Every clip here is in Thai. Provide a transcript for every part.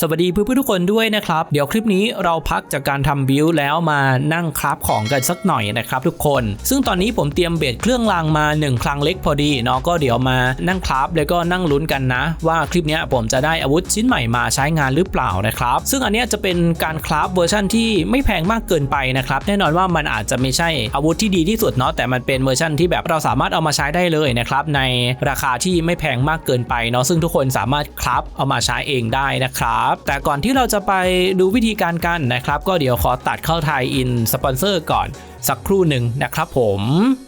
สวัสดีเพื่อนๆทุกคนด้วยนะครับ เดี๋ยวคลิปนี้เราพักจากการทำบิลแล้วมานั่งคราฟของกันสักหน่อยนะครับทุกคน ซึ่งตอนนี้ผมเตรียมเบสเครื่องรางมา 1คลังเล็กพอดีเนาะก็เดี๋ยวมานั่งคราฟแล้วก็นั่งลุ้นกันนะ ว่าคลิปนี้ผมจะได้อาวุธชิ้นใหม่มาใช้งานหรือเปล่านะครับ ซึ่งอันนี้จะเป็นการคราฟเวอร์ชันที่ไม่แพงมากเกินไปนะครับแน่นอนว่ามันอาจจะไม่ใช่อาวุธที่ดีที่สุดเนาะแต่มันเป็นเวอร์ชันที่แบบเราสามารถเอามาใช้ได้เลยนะครับในราคาที่ไม่แพงมากเกินไปเนาะซึ่งทุกคนสามารถคราฟเอามาใช้เองได้นะครับแต่ก่อนที่เราจะไปดูวิธีการกันนะครับ ก็เดี๋ยวขอตัดเข้าไทยอินสปอนเซอร์ก่อนสักครู่หนึ่งนะครับผม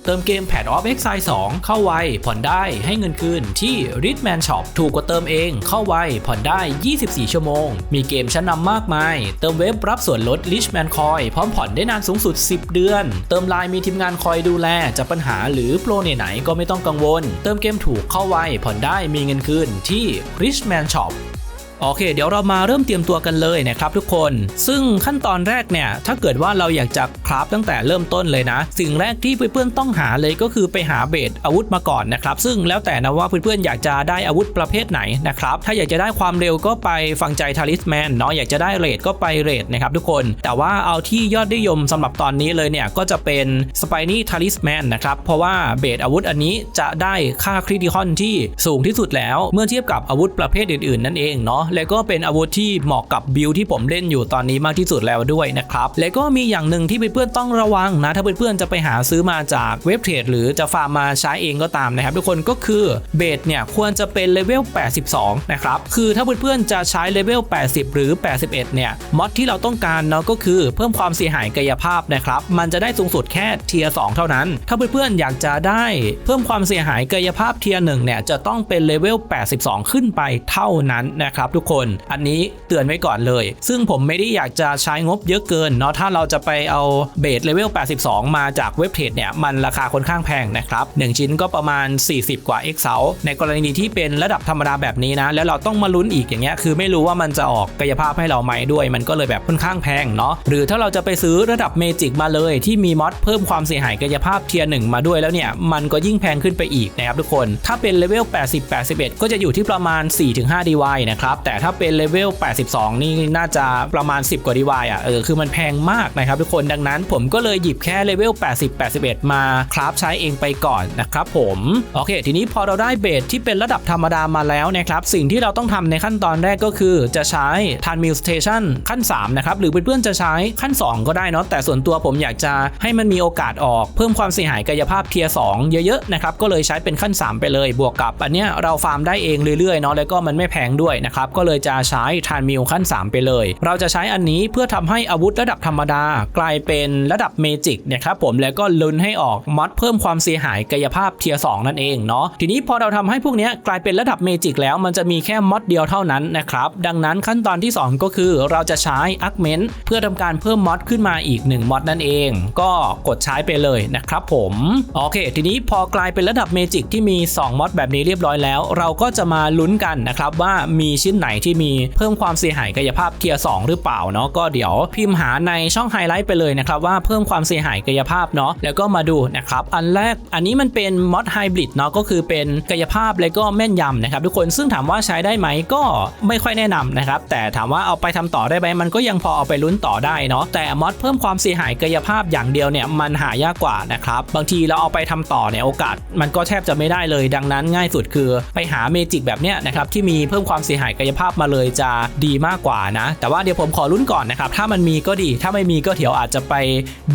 เติมเกม Pad of Exile 2 เข้าไว ผ่อนได้ให้เงินคืนที่ Ritman Shop ถูกกว่าเติมเอง เข้าไว ผ่อนได้ 24 ชั่วโมง มีเกมชั้นนำมากมาย เติมเว็บรับส่วนลด Richman Coin พร้อมผ่อนได้นานสูงสุด 10 เดือน เติมไลน์มีทีมงานคอยดูแล จะปัญหาหรือโปรไหนๆก็ไม่ต้องกังวล เติมเกมถูกเข้าไว ผ่อนได้มีเงินคืนที่ Richman Shop โอเค เดี๋ยวเรามาเริ่มเตรียมตัวกันเลยนะครับทุกคน ซึ่งขั้นตอนแรกเนี่ย ถ้าเกิดว่าเราอยากจะคราฟตั้งแต่เริ่มต้นเลยนะ สิ่งแรกที่เพื่อนๆต้องหาเลยก็คือไปหาเบสอาวุธมาก่อนนะครับ ซึ่งแล้วแต่นะว่าเพื่อนๆอยากจะได้อาวุธประเภทไหนนะครับ ถ้าอยากจะได้ความเร็วก็ไปฟังใจทาริสแมนเนาะ อยากจะได้เรทก็ไปเรทนะครับทุกคน แต่ว่าเอาที่ยอดนิยมสำหรับตอนนี้เลยเนี่ยก็จะเป็นสไปนี่ทาริสแมนนะครับ เพราะว่าเบสอาวุธอันนี้จะได้ค่าคริติคอนที่สูงที่สุดแล้ว เมื่อเทียบกับอาวุธประเภทอื่นๆ นั่นเองเนาะแล้วก็เป็นอาวุธที่เหมาะกับบิลที่ผมเล่นอยู่ตอนนี้มากที่สุดแล้วด้วยนะครับแล้วก็มีอย่างหนึ่งที่เพื่อนๆต้องระวังนะ ถ้าเพื่อนๆจะไปหาซื้อมาจากเว็บเทรดหรือจะฟาร์มมาใช้เองก็ตามนะครับ ทุกคนก็คือเบสเนี่ยควรจะเป็นเลเวล 82 นะครับคือถ้าเพื่อนๆจะใช้เลเวล 80 หรือ 81 เนี่ยมอดที่เราต้องการเนาะก็คือเพิ่มความเสียหายกายภาพนะครับมันจะได้สูงสุดแค่เทียร์2เท่านั้น ถ้าเพื่อนๆอยากจะได้เพิ่มความเสียหายกายภาพเทียร์1เนี่ยจะต้องเป็นเลเวล 82 ขึ้นไปเท่านั้นนะครับทุกคน อันนี้เตือนไว้ก่อนเลย ซึ่งผมไม่ได้อยากจะใช้งบเยอะเกินเนาะถ้าเราจะไปเอาเบสเลเวล 82 มาจากเว็บเทรดเนี่ยมันราคาค่อนข้างแพงนะครับ1ชิ้นก็ประมาณ 40 กว่า X เซาในกรณีที่เป็นระดับธรรมดาแบบนี้นะ แล้วเราต้องมาลุ้นอีกอย่างเงี้ยคือไม่รู้ว่ามันจะออกกายภาพให้เราไหมด้วย มันก็เลยแบบค่อนข้างแพงเนาะหรือถ้าเราจะไปซื้อระดับเมจิกมาเลย ที่มีมอดเพิ่มความเสียหายกายภาพเทียร์หนึ่งมาด้วยแล้วเนี่ยมันก็ยิ่งแพงขึ้นไปอีกนะครับทุกคน ถ้าเป็นเลเวล 80 81 ก็จะอยู่ที่ประมาณ 4-5 DY นะครับแต่ถ้าเป็นเลเวล 82 นี่น่าจะประมาณ 10 กว่า DY อะเออคือมันแพงมากนะครับทุกคนดังนั้นผมก็เลยหยิบแค่เลเวล 80 81 มาคราฟใช้เองไปก่อนนะครับผมโอเค ทีนี้พอเราได้เบสที่เป็นระดับธรรมดามาแล้วนะครับสิ่งที่เราต้องทำในขั้นตอนแรกก็คือจะใช้ทันมิลสเตชันขั้น 3 นะครับ หรือเพื่อนๆจะใช้ขั้น 2 ก็ได้เนาะแต่ส่วนตัวผมอยากจะให้มันมีโอกาสออกเพิ่มความเสียหายกายภาพเทียร์2เยอะๆนะครับก็เลยใช้เป็นขั้น 3 ไปเลยบวกกับอันเนี้ยเราฟาร์มได้เองเรื่อยๆเนาะแล้วก็มันไม่แพงด้วยนะครับก็เลยจะใช้ทันมิลขั้น 3 ไปเลย เราจะใช้อันนี้เพื่อทำให้อาวุธระดับธรรมดา กลายเป็นระดับเมจิกนะครับผมแล้วก็ลุ้นให้ออกมอดเพิ่มความเสียหายกายภาพเทียร์2นั่นเองเนาะทีนี้พอเราทำให้พวกนี้กลายเป็นระดับเมจิกแล้วมันจะมีแค่มอดเดียวเท่านั้นนะครับดังนั้นขั้นตอนที่ 2 ก็คือเราจะใช้อักเมนเพื่อทำการเพิ่มมอดขึ้นมาอีก1มอดนั่นเอง ก็กดใช้ไปเลยนะครับผมโอเค ทีนี้พอกลายเป็นระดับเมจิกที่มี 2มอดแบบนี้เรียบร้อยแล้ว เราก็จะมาลุ้นกันนะครับว่ามีชิ้นไหนที่มีเพิ่มความเสียหายกายภาพเทียร์2หรือเปล่าเนาะก็เดี๋ยวพิมพ์หาในช่องไฮไลท์ไปเลยนะครับว่าเพิ่มความเสียหายกายภาพเนาะแล้วก็มาดูนะครับอันแรกอันนี้มันเป็นมอดไฮบริดเนาะก็คือเป็นกายภาพแล้วก็แม่นยำนะครับทุกคนซึ่งถามว่าใช้ได้ไหมก็ไม่ค่อยแนะนำนะครับแต่ถามว่าเอาไปทำต่อได้ไหมมันก็ยังพอเอาไปลุ้นต่อได้เนาะแต่มอดเพิ่มความเสียหายกายภาพอย่างเดียวเนี่ยมันหายากกว่านะครับบางทีเราเอาไปทำต่อเนี่ยโอกาส มันก็แทบจะไม่ได้เลยดังนั้นง่ายสุดคือ ไปหาเมจิกแบบเนี้ยนะครับที่มีเพิ่มความเสียหายกายภาพมาเลยจะดีมากกว่านะ แต่ว่าเดี๋ยวผมขอลุ้นก่อนนะครับ ถ้ามันมีก็ดี ถ้าไม่มีก็เดี๋ยวอาจจะไป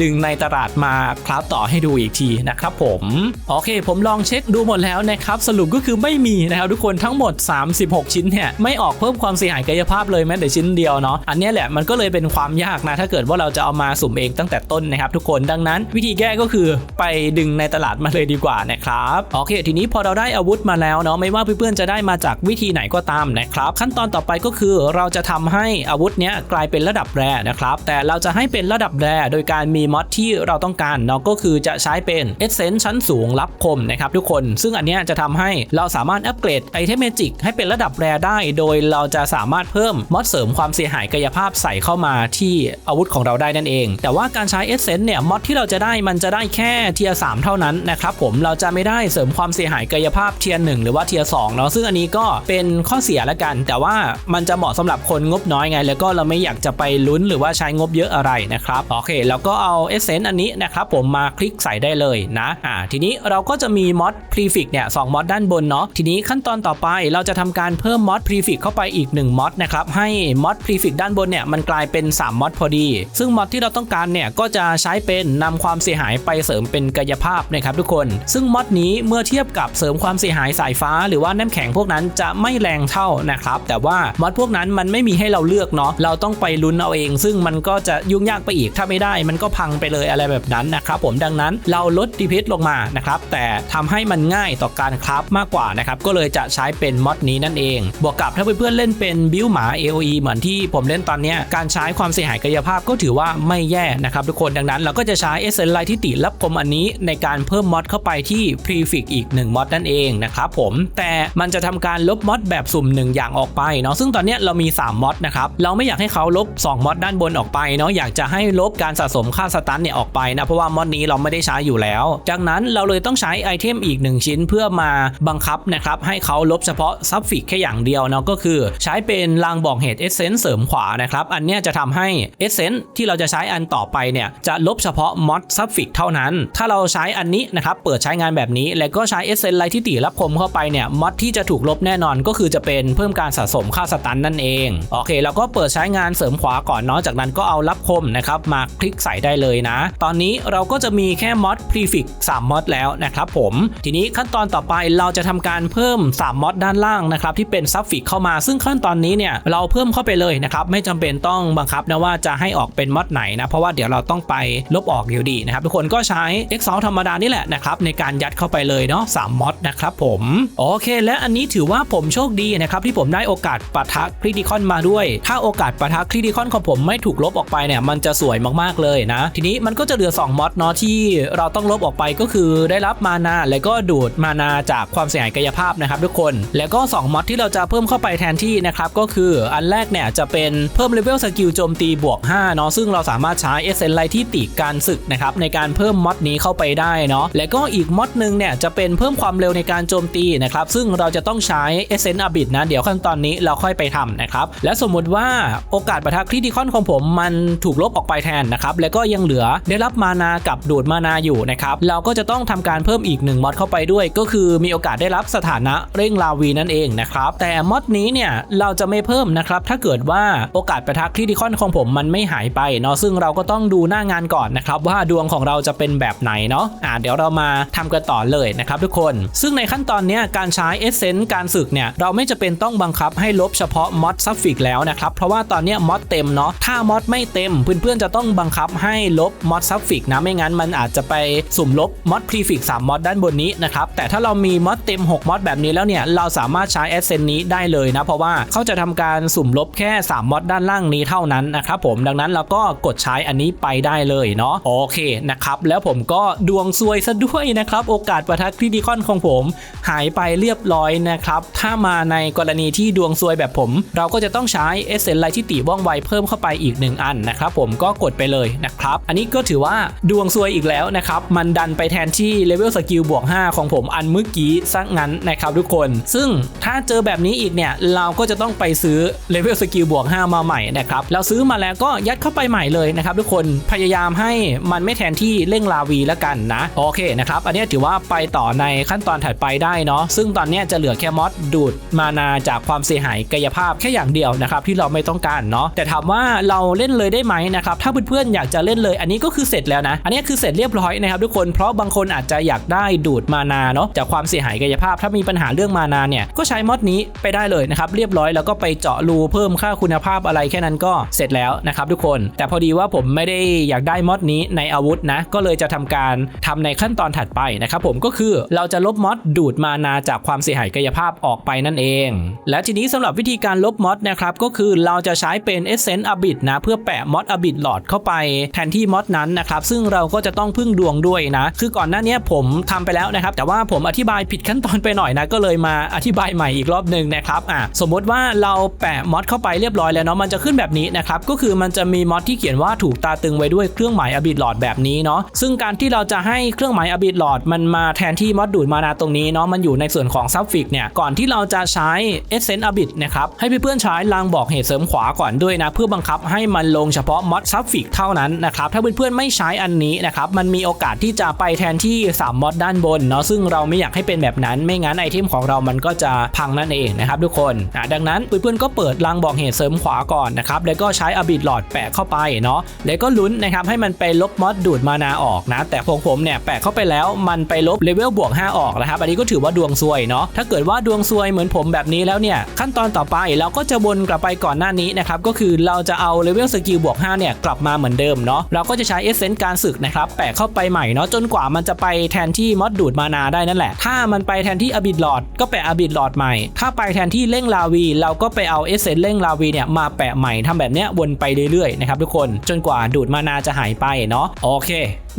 ดึงในตลาดมาคราฟต่อให้ดูอีกทีนะครับผม โอเค ผมลองเช็คดูหมดแล้วนะครับ สรุปก็คือไม่มีนะครับทุกคนทั้งหมด 36 ชิ้นเนี่ยไม่ออกเพิ่มความเสียหายกายภาพเลยแม้แต่ชิ้นเดียวเนาะ อันนี้แหละมันก็เลยเป็นความยากนะ ถ้าเกิดว่าเราจะเอามาสุ่มเองตั้งแต่ต้นนะครับทุกคน ดังนั้น วิธีแก้ก็คือไปดึงในตลาดมาเลยดีกว่านะครับ โอเค ทีนี้พอเราได้อาวุธมาแล้วเนาะ ไม่ว่าเพื่อนๆจะได้มาจากวิธีไหนก็ตามนะครับขั้นตอนต่อไปก็คือเราจะทำให้อาวุธเนี้ยกลายเป็นระดับแรนะครับ แต่เราจะให้เป็นระดับแรโดยการมีมอดที่เราต้องการเนาะก็คือจะใช้เป็นเอเซนชั้นสูงรับคมนะครับทุกคน ซึ่งอันเนี้ยจะทำให้เราสามารถอัปเกรดไอเทมเมจิกให้เป็นระดับแรได้ โดยเราจะสามารถเพิ่มมอดเสริมความเสียหายกายภาพใส่เข้ามาที่อาวุธของเราได้นั่นเอง แต่ว่าการใช้เอเซนเนี่ยมอดที่เราจะได้มันจะได้แค่เทียร์สเท่านั้นนะครับผมเราจะไม่ได้เสริมความเสียหายกายภาพเทียร์หหรือว่าเทียร์สเนาะซึ่งอันนี้ก็เป็นข้อเสียละกันแตแต่ว่ามันจะเหมาะสำหรับคนงบน้อยไง แล้วก็เราไม่อยากจะไปลุ้นหรือว่าใช้งบเยอะอะไรนะครับโอเคแล้วก็เอาเอเซนต์อันนี้นะครับผมมาคลิกใส่ได้เลยนะอ่าทีนี้เราก็จะมีมอดพรีฟิกเนี่ยสองมอดด้านบนเนาะทีนี้ขั้นตอนต่อไปเราจะทำการเพิ่มมอดพรีฟิกเข้าไปอีก1มอดนะครับให้มอดพรีฟิกด้านบนเนี่ยมันกลายเป็น3มอดพอดี ซึ่งมอดที่เราต้องการเนี่ยก็จะใช้เป็นนำความเสียหายไปเสริมเป็นกายภาพนะครับทุกคน ซึ่งมอดนี้เมื่อเทียบกับเสริมความเสียหายสายฟ้า หรือว่าน้ำแข็งพวกนั้นจะไม่แรงเท่านะครับแต่ว่ามอดพวกนั้นมันไม่มีให้เราเลือกเนาะเราต้องไปลุ้นเอาเอง ซึ่งมันก็จะยุ่งยากไปอีกถ้าไม่ได้ มันก็พังไปเลยอะไรแบบนั้นนะครับผมดังนั้นเราลดดีเพลงมานะครับแต่ทำให้มันง่ายต่อการคราฟมากกว่านะครับก็เลยจะใช้เป็นมอดนี้นั่นเอง บวกกับถ้าเพื่อนๆเล่นเป็นบิวหมา AOE เหมือนที่ผมเล่นตอนเนี้ยการใช้ความเสียหายกายภาพก็ถือว่าไม่แย่นะครับทุกคนดังนั้น เราก็จะใช้เอเซนไลที่ติรับคมอันนี้ในการเพิ่มมอดเข้าไปที่พรีฟิกอีก1มอดนั่นเองนะครับผมแต่มันจะทำการลบมอดแบบสุ่ม 1 อย่างออกไปเนาะซึ่งตอนนี้เรามี 3มอดนะครับเราไม่อยากให้เขาลบ2มอดด้านบนออกไปเนาะอยากจะให้ลบการสะสมค่าสตันเนี่ยออกไปนะเพราะว่ามอดนี้เราไม่ได้ใช้อยู่แล้ว จากนั้นเราเลยต้องใช้ไอเทมอีก 1 ชิ้นเพื่อมาบังคับนะครับให้เขาลบเฉพาะซับฟิกแค่อย่างเดียวเนาะก็คือใช้เป็นรางบอกเหตุเอเซนเสริมขวานะครับอันนี้จะทำให้เอเซนที่เราจะใช้อันต่อไปเนี่ยจะลบเฉพาะมอดซับฟิกเท่านั้น ถ้าเราใช้อันนี้นะครับเปิดใช้งานแบบนี้ แล้วก็ใช้เอเซนไลที่ติรับคมเข้าไปเนี่ยมอดที่จะถูกลบแน่นอนก็คือจะเป็นเพิ่มการสะสมค่าสตันนั่นเอง โอเคเราก็เปิดใช้งานเสริมขวาก่อนเนาะจากนั้นก็เอารับคมนะครับมาคลิกใส่ได้เลยนะ ตอนนี้เราก็จะมีแค่มอดพรีฟิก3มอดแล้วนะครับผมทีนี้ขั้นตอนต่อไปเราจะทำการเพิ่ม3มอดด้านล่างนะครับที่เป็นซับฟิกเข้ามาซึ่งขั้นตอนนี้เนี่ยเราเพิ่มเข้าไปเลยนะครับไม่จำเป็นต้องบังคับนะว่าจะให้ออกเป็นมอดไหนนะเพราะว่าเดี๋ยวเราต้องไปลบออกอยู่ดีนะครับทุกคนก็ใช้ Excel ธรรมดานี่แหละนะครับในการยัดเข้าไปเลยเนาะ3มอดนะครับผมโอเค และอันนี้ถือว่าผมโชคดีนะครับที่ผมได้โอโอกาสปะทะคริติคอนมาด้วย ถ้าโอกาสปะทะคริติคอนของผมไม่ถูกลบออกไปเนี่ยมันจะสวยมากๆเลยนะ ทีนี้มันก็จะเหลือ 2มอดเนาะที่เราต้องลบออกไปก็คือได้รับมานาแล้วก็ดูดมานาจากความเสียหายกายภาพนะครับทุกคน แล้วก็ 2มอดที่เราจะเพิ่มเข้าไปแทนที่นะครับก็คืออันแรกเนี่ยจะเป็นเพิ่มเลเวลสกิลโจมตีบวก5เนาะซึ่งเราสามารถใช้เอเซนไลที่ติการศึกนะครับในการเพิ่มมอดนี้เข้าไปได้เนาะแล้วก็อีกมอดหนึ่งเนี่ยจะเป็นเพิ่มความเร็วในการโจมตีนะครับซึ่งเราจะต้องใช้เอเซนอาบิดนะเดี๋ยวขั้นตอนนี้เราค่อยไปทำนะครับ และสมมุติว่าโอกาสปะทะคริติคอนของผมมันถูกลบออกไปแทนนะครับแล้วก็ยังเหลือได้รับมานากับดูดมานาอยู่นะครับเราก็จะต้องทำการเพิ่มอีก1มอดเข้าไปด้วย ก็คือมีโอกาสได้รับสถานะเร่งลาวีนั่นเองนะครับแต่มอดนี้เนี่ยเราจะไม่เพิ่มนะครับถ้าเกิดว่าโอกาสปะทะคริติคอนของผมมันไม่หายไปเนาะซึ่งเราก็ต้องดูหน้างานก่อนนะครับว่าดวงของเราจะเป็นแบบไหนเนาะอ่าเดี๋ยวเรามาทำกันต่อเลยนะครับทุกคน ซึ่งในขั้นตอนเนี้ยการใช้เอเซนต์การศึกเนี่ยเราไม่จะเป็นต้องบังคับให้ลบเฉพาะมอดซับฟิกแล้วนะครับเพราะว่าตอนนี้มอดเต็มเนาะถ้ามอดไม่เต็มเพื่อนๆจะต้องบังคับให้ลบมอดซับฟิกนะไม่งั้นมันอาจจะไปสุ่มลบมอดพรีฟิก3มอดด้านบนนี้นะครับแต่ถ้าเรามีมอดเต็ม6มอดแบบนี้แล้วเนี่ยเราสามารถใช้เอเซนนี้ได้เลยนะเพราะว่าเขาจะทำการสุ่มลบแค่3มอดด้านล่างนี้เท่านั้นนะครับผมดังนั้นเราก็กดใช้อันนี้ไปได้เลยเนาะโอเคนะครับแล้วผมก็ดวงซวยซะด้วยนะครับโอกาสประทัดคริติคอนของผม หายไปเรียบร้อยนะครับถ้ามาในกรณีที่ดวงซวยแบบผม เราก็จะต้องใช้เอเซนไลที่ติว่องไวเพิ่มเข้าไปอีก 1 อันนะครับผมก็กดไปเลยนะครับ อันนี้ก็ถือว่าดวงซวยอีกแล้วนะครับ มันดันไปแทนที่เลเวลสกิลบวก 5 ของผมอันเมื่อกี้ซะงั้นนะครับทุกคน ซึ่งถ้าเจอแบบนี้อีกเนี่ย เราก็จะต้องไปซื้อเลเวลสกิลบวก 5 มาใหม่นะครับเราซื้อมาแล้วก็ยัดเข้าไปใหม่เลยนะครับทุกคนพยายามให้มันไม่แทนที่เร่งลาวีแล้วกันนะโอเคนะครับอันนี้ถือว่าไปต่อในขั้นตอนถัดไปได้เนาะซึ่งตอนนี้จะเหลือแค่มอดดูดมานาจากความเสียหายกายภาพแค่อย่างเดียวนะครับที่เราไม่ต้องการเนาะแต่ถามว่าเราเล่นเลยได้ไหมนะครับถ้าเพื่อนๆอยากจะเล่นเลย อันนี้ก็คือเสร็จแล้วนะ อันนี้คือเสร็จเรียบร้อยนะครับทุกคนเพราะบางคนอาจจะอยากได้ดูดมานาเนาะจากความเสียหายกายภาพ ถ้ามีปัญหาเรื่องมานาเนี่ยก็ใช้มอดนี้ไปได้เลยนะครับเรียบร้อยแล้วก็ไปเจาะรูเพิ่มค่าคุณภาพอะไรแค่นั้นก็เสร็จแล้วนะครับทุกคน แต่พอดีว่าผมไม่ได้อยากได้มอดนี้ในอาวุธนะก็เลยจะทำการทำในขั้นตอนถัดไปนะครับผมก็คือเราจะลบมอดดูดมานาจากความเสียหายกายภาพออกไปนั่นเอง และทีนี้สำหรับวิธีการลบมอดนะครับก็คือเราจะใช้เป็น Essence a b i t นะเพื่อแปะมอด a b i t หลอดเข้าไปแทนที่มอดนั้นนะครับซึ่งเราก็จะต้องพึ่งดวงด้วยนะคือก่อนหน้านี้ผมทำไปแล้วนะครับแต่ว่าผมอธิบายผิดขั้นตอนไปหน่อยนะก็เลยมาอธิบายใหม่อีกรอบหนึ่งนะครับอะสมมติว่าเราแปะมอดเข้าไปเรียบร้อยแล้วเนาะมันจะขึ้นแบบนี้นะครับก็คือมันจะมีมอดที่เขียนว่าถูกตาตึงไว้ด้วยเครื่องหมาย a b i t หลอดแบบนี้เนาะซึ่งการที่เราจะให้เครื่องหมาย a b i t หลอดมันมาแทนที่มอดดูดมานาตรงนี้เนาะมันอยู่ในส่วนของซับฟิกเนี่ยก่อนที่เราจะใช้ Essen อบิดนะครับให้เพื่อนๆใช้รางบอกเหตุเสริมขวาก่อนด้วยนะ เพื่อบังคับให้มันลงเฉพาะมอดซับฟิกเท่านั้นนะครับถ้าเพื่อนๆไม่ใช้อันนี้นะครับมันมีโอกาสที่จะไปแทนที่3มอดด้านบนเนาะซึ่งเราไม่อยากให้เป็นแบบนั้น ไม่งั้นไอเทมของเรามันก็จะพังนั่นเองนะครับทุกคนอะดังนั้นเพื่อนๆก็เปิดรางบอกเหตุเสริมขวาก่อนนะครับแล้วก็ใช้อบิดหลอดแปะเข้าไปเนาะแล้วก็ลุ้นนะครับให้มันไปลบมอดดูดมานาออกนะ แต่ของผมเนี่ยแปะเข้าไปแล้วมันไปลบเลเวลบวก 5 ออกนะครับอันนี้ก็ถือว่าดวงซวยเนาะถ้าเกิดว่าดวงซวยเหมือนผมแบบนี้แล้วเนี่ยขั้นตอนต่อไปเราก็จะวนกลับไปก่อนหน้านี้นะครับก็คือเราจะเอาเลเวลสกิลบวก5เนี่ยกลับมาเหมือนเดิมเนาะเราก็จะใช้เอเซนต์การศึกนะครับแปะเข้าไปใหม่เนาะจนกว่ามันจะไปแทนที่มอดดูดมานาได้นั่นแหละ ถ้ามันไปแทนที่อบิดหลอดก็แปะอบิดหลอดใหม่ ถ้าไปแทนที่เร่งลาวี เราก็ไปเอาเอเซนต์เร่งลาวีเนี่ยมาแปะใหม่ทำแบบเนี้ยวนไปเรื่อยๆนะครับทุกคนจนกว่าดูดมานาจะหายไปเนาะโอเค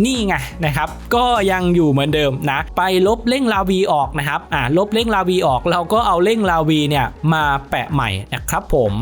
นี่ไงนะครับ ก็ยังอยู่เหมือนเดิมนะ ไปลบเร่งลาวีออกนะครับ อ่าลบเร่งลาวีออก เราก็เอาเร่งลาวีเนี่ยมาแปะใหม่นะครับผม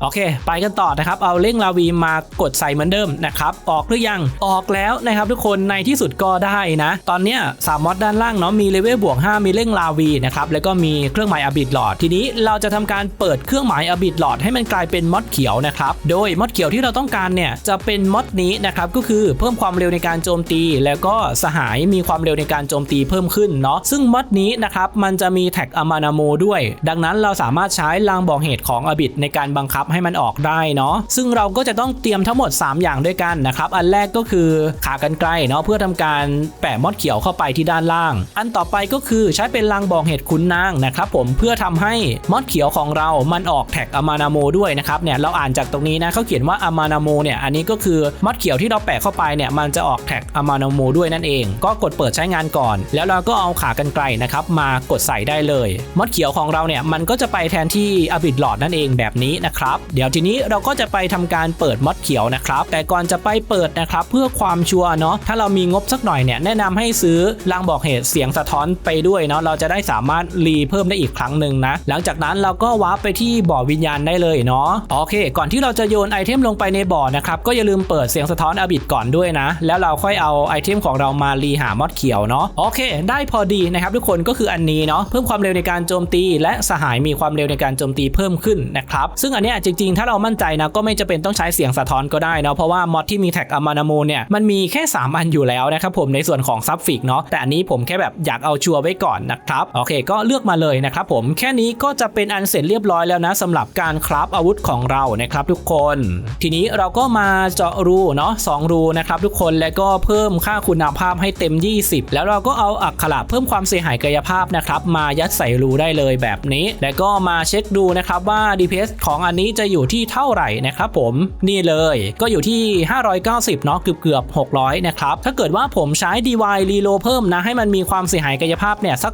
โอเค ไปกันต่อนะครับ เอาเร่งลาวีมากดใส่เหมือนเดิมนะครับออกหรือยังออกแล้วนะครับทุกคนในที่สุดก็ได้นะ ตอนเนี้ยสามมอดด้านล่างเนาะมีเลเวลบวก 5 มีเร่งลาวีนะครับแล้วก็มีเครื่องหมายอบิดหลอดทีนี้เราจะทำการเปิดเครื่องหมายอบิดหลอดให้มันกลายเป็นมอดเขียวนะครับโดยมอดเขียวที่เราต้องการเนี่ยจะเป็นมอดนี้นะครับก็คือเพิ่มความเร็วในการโจมตี แล้วก็สหายมีความเร็วในการโจมตีเพิ่มขึ้นเนาะซึ่งมอดนี้นะครับมันจะมีแท็กอามานาโมด้วย ดังนั้นเราสามารถใช้ลางบอกเหตุของอบิดในการบังคับให้มันออกได้เนาะซึ่งเราก็จะต้องเตรียมทั้งหมด 3 อย่างด้วยกันนะครับ อันแรกก็คือขากรรไกรเนาะเพื่อทำการแปะมอดเขียวเข้าไปที่ด้านล่าง อันต่อไปก็คือใช้เป็นลางบอกเหตุขุนนางนะครับผมเพื่อทำให้มอดเขียวของเรามันออกแท็กอามานาโมด้วยนะครับเนี่ยเราอ่านจากตรงนี้นะเขาเขียนว่าอามานาโมเนี่ยอันนี้ก็คือมอดเขียวที่เราแปะเข้าไปเนี่ยมันจะออกแท็กอามานาโมด้วยนั่นเอง ก็กดเปิดใช้งานก่อน แล้วเราก็เอาขากรรไกรนะครับมากดใส่ได้เลย มอดเขียวของเราเนี่ยมันก็จะไปแทนที่อบิดหลอดนั่นเองแบบนี้นะครับ เดี๋ยวทีนี้เราก็จะไปทำการเปิดมอดเขียวนะครับ แต่ก่อนจะไปเปิดนะครับเพื่อความชัวร์เนาะถ้าเรามีงบสักหน่อยเนี่ยแนะนำให้ซื้อรางบอกเหตุเสียงสะท้อนไปด้วยเนาะเราจะได้สามารถรีเพิ่มได้อีกครั้งหนึ่งนะ หลังจากนั้นเราก็วาร์ปไปที่บ่อวิญญาณได้เลยเนาะโอเค ก่อนที่เราจะโยนไอเทมลงไปในบ่อนะครับก็อย่าลืมเปิดเสียงสะท้อนอบิดก่อนด้วยนะ แล้วเราค่อยเอาไอเทมของเรามารีหามอดเขียวเนาะโอเค ได้พอดีนะครับทุกคนก็คืออันนี้เนาะเพิ่มความเร็วในการโจมตีและสหายมีความเร็วในการโจมตีเพิ่มขึ้นนะครับซึ่งอันนี้จริงๆ ถ้าเรามั่นใจนะก็ไม่จะเป็นต้องใช้เสียงสะท้อนก็ได้เนาะเพราะว่ามอดที่มีแท็กอามานาโมเนี่ยมันมีแค่ 3 อันอยู่แล้วนะครับผมในส่วนของซับฟิกเนาะแต่อันนี้ผมแค่แบบอยากเอาชัวร์ไว้ก่อนนะครับโอเค ก็เลือกมาเลยนะครับผมแค่นี้ก็จะเป็นอันเสร็จเรียบร้อยแล้วนะสำหรับการคราฟอาวุธของเรานะครับทุกคน ทีนี้เราก็มาเจาะรูเนาะสองรูนะครับทุกคนแล้วก็เพิ่มค่าคุณภาพให้เต็ม 20 แล้วเราก็เอาอักขระเพิ่มความเสียหายกายภาพนะครับมายัดใส่รูได้เลยแบบนี้ แล้วก็มาาเช็คดูนะครับว่า DPS ของอันนี้จะอยู่ที่เท่าไหร่นะครับผมนี่เลยก็อยู่ที่ 590 เนาะเกือบเกือบ600 นะครับ ถ้าเกิดว่าผมใช้ DY Reload เพิ่มนะ ให้มันมีความเสียหายกายภาพเนี่ย สัก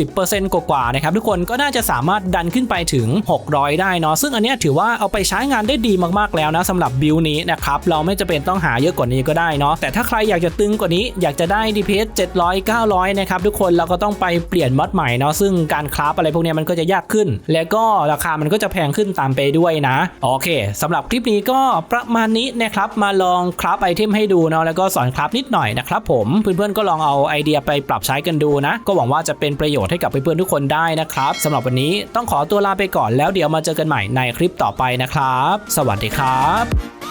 160%กว่าๆนะครับ ทุกคนก็น่าจะสามารถดันขึ้นไปถึง 600 ได้เนาะซึ่งอันนี้ถือว่าเอาไปใช้งานได้ดีมากๆแล้วนะสำหรับบิลนี้นะครับ เราไม่จะเป็นต้องหาเยอะกว่านี้ก็ได้เนาะแต่ถ้าใครอยากจะตึงกว่านี้อยากจะได้ DPS 700 900 นะครับทุกคนเราก็ต้องไปเปลี่ยนมอดใหม่เนาะซึ่งการคราฟอะไรพวกนี้มันก็จะยากขึ้นแล้วก็ราคามันก็จะแพงขึ้นตามไปด้วยนะ โอเคสำหรับคลิปนี้ก็ประมาณนี้นะครับมาลองคราฟไอเทมให้ดูเนาะแล้วก็สอนคราฟนิดหน่อยนะครับผมเพื่อนๆก็ลองเอาไอเดียไปปรับใช้กันดูนะ ก็หวังว่าจะเป็นประโยชน์ให้กับเพื่อนๆทุกคนได้นะครับสำหรับวันนี้ต้องขอตัวลาไปก่อนแล้วเดี๋ยวมาเจอกันใหม่ในคลิปต่อไปนะครับ สวัสดีครับ